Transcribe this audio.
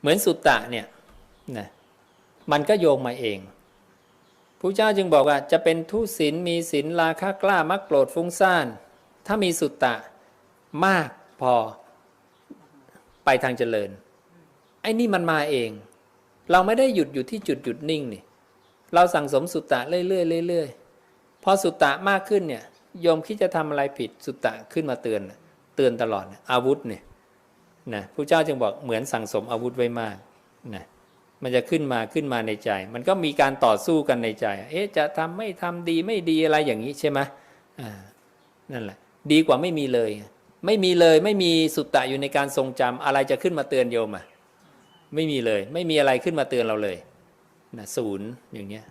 เหมือนสุตตะเนี่ยนะมันก็โยงมาเองพระเจ้าจึงบอกว่าจะเป็นทุศีลมีศีลราคะกล้ามักโกรธฟุ้งซ่าน ถ้ามีสุตตะมากพอไปทางเจริญ ไอ้นี่มันมาเอง เราไม่ได้หยุดอยู่ที่จุดหยุดนิ่งนี่เราสั่งสมสุตตะเรื่อยๆเรื่อยๆพอสุตตะมากขึ้นเนี่ยโยมคิดจะทำอะไรผิดสุตตะขึ้นมาเตือน เตือนตลอดอาวุธเนี่ย นะพระเจ้าจึงบอกเหมือนสั่งสมอาวุธไว้มากนะมันจะขึ้นมาขึ้นมาในใจ มันก็มีการต่อสู้กันในใจ เอ๊ะจะทำไม่ทำดีไม่ดีอะไรอย่างนี้ใช่ไหมอ่านั่นแหละ ดีกว่าไม่มีเลย ไม่มีเลยไม่มีสุตตะอยู่ในการทรงจำอะไรจะขึ้นมาเตือนโยมอะไม่มีเลย ไม่มีอะไรขึ้นมาเตือนเราเลยนะศูนย์อย่างเงี้ย